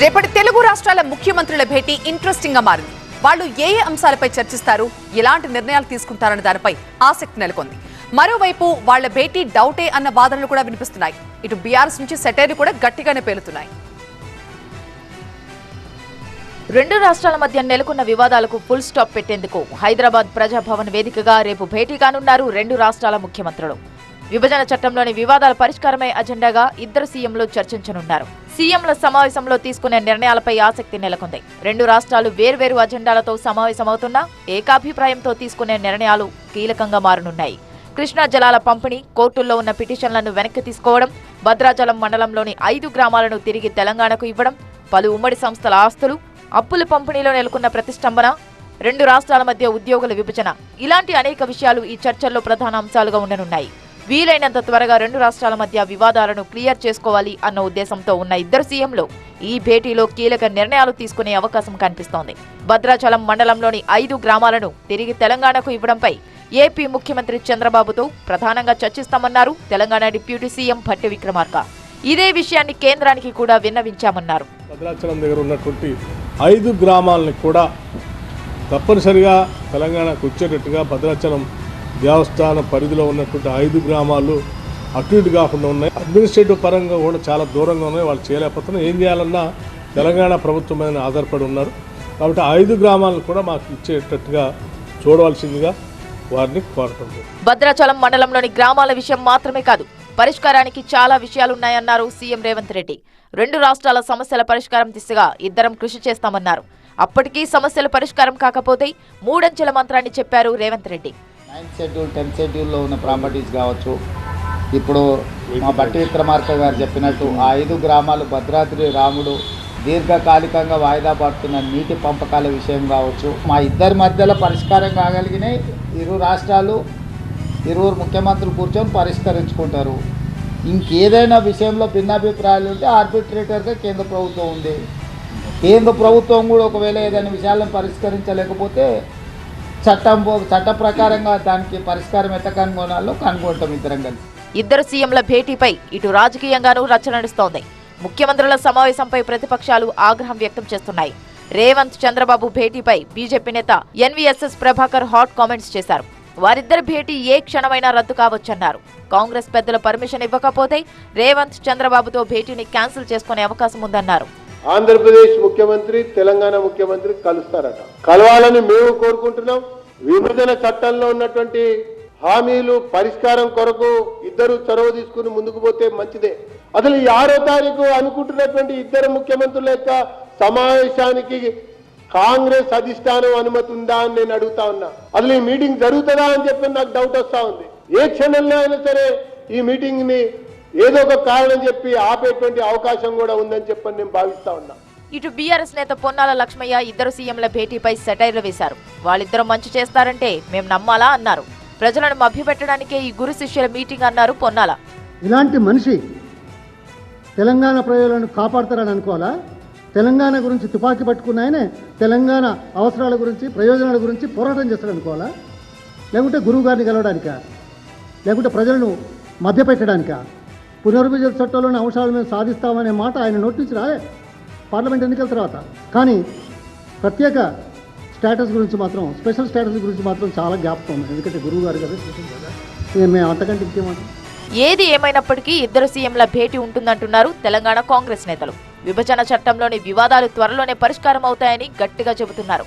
రేపటి తెలుగు రాష్ట్రాల ముఖ్యమంత్రుల భేటీ ఇంట్రెస్టింగ్గా మారింది. వాళ్ళు ఏ ఏ అంశాలపై చర్చిస్తారు ఎలాంటి నిర్ణయాలు తీసుకుంటారన్న దానిపై ఆసక్తి నెలకొంది. మరోవైపు వాళ్ళ భేటీ డౌటే అన్న వాదనలు కూడా వినిపిస్తున్నాయి. ఇటు బీఆర్ఎస్ నుంచి సెటైర్లు కూడా గట్టిగానే పేలుతున్నాయి. రెండు రాష్ట్రాల మధ్య నెలకొన్న వివాదాలకు ఫుల్ స్టాప్ పెట్టేందుకు హైదరాబాద్ ప్రజాభవన్ వేదికగా రేపు భేటీ కానున్నారు రెండు రాష్ట్రాల ముఖ్యమంత్రులు. విభజన చట్టంలోని వివాదాల పరిష్కారమే అజెండాగా ఇద్దరు సీఎంలు చర్చించనున్నారు. సీఎంల సమావేశంలో తీసుకునే నిర్ణయాలపై ఆసక్తి నెలకొంది. రెండు రాష్ట్రాలు వేర్వేరు అజెండాలతో సమావేశమవుతున్నా ఏకాభిప్రాయంతో తీసుకునే నిర్ణయాలు కీలకంగా మారనున్నాయి. కృష్ణా జలాల పంపిణీ కోర్టుల్లో ఉన్న పిటిషన్లను వెనక్కి తీసుకోవడం భద్రాచలం మండలంలోని ఐదు గ్రామాలను తిరిగి తెలంగాణకు ఇవ్వడం పలు ఉమ్మడి సంస్థల ఆస్తులు అప్పుల పంపిణీలో నెలకొన్న ప్రతిష్టంభన రెండు రాష్ట్రాల మధ్య ఉద్యోగుల విభజన. ఇలాంటి అనేక విషయాలు ఈ చర్చల్లో ప్రధాన అంశాలుగా ఉండనున్నాయి. వీలైనంత త్వరగా రెండు రాష్ట్రాల మధ్య వివాదాలను క్లియర్ చేసుకోవాలి అన్న ఉద్దేశంతో ఉన్న ఇద్దరు సీఎంలు ఈ భేటీలో కీలక నిర్ణయాలు తీసుకునే అవకాశం కనిపిస్తోంది. భద్రాచలం మండలంలోని ఐదు గ్రామాలను తిరిగి తెలంగాణకు ఇవ్వడంపై ఏపీ ముఖ్యమంత్రి చంద్రబాబుతో ప్రధానంగా చర్చిస్తామన్నారు తెలంగాణ డిప్యూటీ సీఎం భట్టి విక్రమార్క. ఇదే విషయాన్ని కేంద్రానికి కూడా విన్నవించామన్నారు. భద్రాచలం దగ్గర ఉన్నటువంటి ఐదు గ్రామాలని కూడా తప్పనిసరిగా తెలంగాణకు వచ్చేటట్టుగా భద్రాచలం దేవస్థాన పరిధిలో ఉన్నటువంటి ఐదు గ్రామాలు అటు ఇటు కాకుండా ఉన్నాయి. అడ్మినిస్ట్రేటివ్ పరంగా కూడా చాలా దూరంగా ఉన్నాయి. వాళ్ళు చేయలేకపోతున్నారు. ఏం చేయాలన్నా తెలంగాణ ప్రభుత్వం మీద ఆధారపడి ఉన్నారు. కాబట్టి ఐదు గ్రామాలను కూడా మాకు ఇచ్చేటట్టుగా చూడవలసిందిగా వారిని కోరుతుంది భద్రాచలం మండలంలోని గ్రామాల విషయం మాత్రమే కాదు పరిష్కారానికి చాలా విషయాలున్నాయన్నారు సీఎం రేవంత్ రెడ్డి. రెండు రాష్ట్రాల సమస్యల పరిష్కారం దిశగా ఇద్దరం కృషి చేస్తామన్నారు. అప్పటికీ సమస్యల పరిష్కారం కాకపోతే మూడంచెల మంత్రాన్ని చెప్పారు Revanth Reddy. Ninth schedule tenth షెడ్యూల్లో ఉన్న ప్రాపర్టీస్ కావచ్చు. ఇప్పుడు మా బట్టి విక్రమార్క గారు చెప్పినట్టు ఆ ఐదు గ్రామాలు భద్రాద్రి రాముడు దీర్ఘకాలికంగా వాయిదా పడుతున్న నీటి పంపకాల విషయం కావచ్చు. మా ఇద్దరి మధ్యలో పరిష్కారం కాగలిగినాయి. ఇరు రాష్ట్రాలు ఇరువురు ముఖ్యమంత్రులు కూర్చొని పరిష్కరించుకుంటారు. ఇంకేదైనా విషయంలో భిన్నాభిప్రాయాలు ఉంటే ఆర్బిట్రేటర్గా కేంద్ర ప్రభుత్వం ఉంది. కేంద్ర ప్రభుత్వం కూడా ఒకవేళ ఏదైనా విషయాలను పరిష్కరించలేకపోతే చట్టం చట్ట ప్రకారంగా దానికి పరిష్కారం ఎట్లా కనుగొనాలో కనుగొంటాం ఇద్దరం కలిసి. ఇద్దరు సీఎంల భేటీపై ఇటు రాజకీయంగానూ రచ్చ నడుస్తోంది. ముఖ్యమంత్రుల సమావేశంపై ప్రతిపక్షాలు ఆగ్రహం వ్యక్తం చేస్తున్నాయి. రేవంత్ చంద్రబాబు భేటీపై బీజేపీ నేత ఎన్వీఎస్ఎస్ ప్రభాకర్ హాట్ కామెంట్స్ చేశారు. వారిద్దరి భేటీ ఏ క్షణమైనా రద్దు కావచ్చన్నారు. కాంగ్రెస్ పెద్దల పర్మిషన్ ఇవ్వకపోతే రేవంత్ చంద్రబాబుతో భేటీని క్యాన్సిల్ చేసుకునే అవకాశం ఉందన్నారు. ఆంధ్రప్రదేశ్ ముఖ్యమంత్రి తెలంగాణ ముఖ్యమంత్రి కలుస్తారట. కలవాలని మేము కోరుకుంటున్నాం. విభజన చట్టంలో ఉన్నటువంటి హామీలు పరిష్కారం కొరకు ఇద్దరు చొరవ తీసుకుని ముందుకు పోతే మంచిదే. అసలు ఈ ఆరో తారీఖు అనుకుంటున్నటువంటి ఇద్దరు ముఖ్యమంత్రుల యొక్క సమావేశానికి కాంగ్రెస్ అధిష్టానం అనుమతి ఉందా అని నేను అడుగుతా ఉన్నా. అసలు ఈ మీటింగ్ జరుగుతుందా అని చెప్పి నాకు డౌట్ వస్తా ఉంది. ఏ క్షణంలో అయినా సరే ఈ మీటింగ్ని ఏదో ఒక కారణం చెప్పి ఆపేటువంటి అవకాశం కూడా ఉందని చెప్పని నేను భావిస్తా ఉన్నా. ఇటు బీఆర్ఎస్ నేత పొన్నాల లక్ష్మయ్య ఇద్దరు సీఎంల భేటీపై సెటైర్లు వేశారు. వాళ్ళిద్దరూ మంచి చేస్తారంటే మేం నమ్మాలా అన్నారు. ప్రజలను మభ్యపెట్టడానికే ఈ గురు శిష్యుల మీటింగ్ అన్నారు పొన్నాల. ఇలాంటి మనిషి తెలంగాణ ప్రజలను కాపాడతారని అనుకోవాలా? తెలంగాణ గురించి తుపాకీ పట్టుకున్న ఆయనే తెలంగాణ అవసరాల గురించి ప్రయోజనాల గురించి పోరాటం చేస్తాడు అనుకోవాలా? లేకుంటే గురువు గారిని కలవడానికా? లేకుంటే ప్రజలను మభ్యపెట్టడానికా? పునర్విభజన చట్టంలోని అంశాలు మేము సాధిస్తామనే మాట ఆయన నోటి నుంచి రాలే. పార్లమెంట్ ఎన్నికల తర్వాత. కానీ ప్రత్యేక స్టేటస్ గురించి మాత్రం స్పెషల్ స్టేటస్ గురించి మాత్రం చాలా జ్ఞాపకం ఉంది. ఎందుకంటే గురువు గారు కదా మేము అంతకంటే ఇంకేమంటాం ఏది ఏమైనప్పటికీ ఇద్దరు సీఎంల భేటీ ఉంటుందంటున్నారు తెలంగాణ కాంగ్రెస్ నేతలు. విభజన చట్టంలోని వివాదాలు త్వరలోనే పరిష్కారం అవుతాయని గట్టిగా చెబుతున్నారు.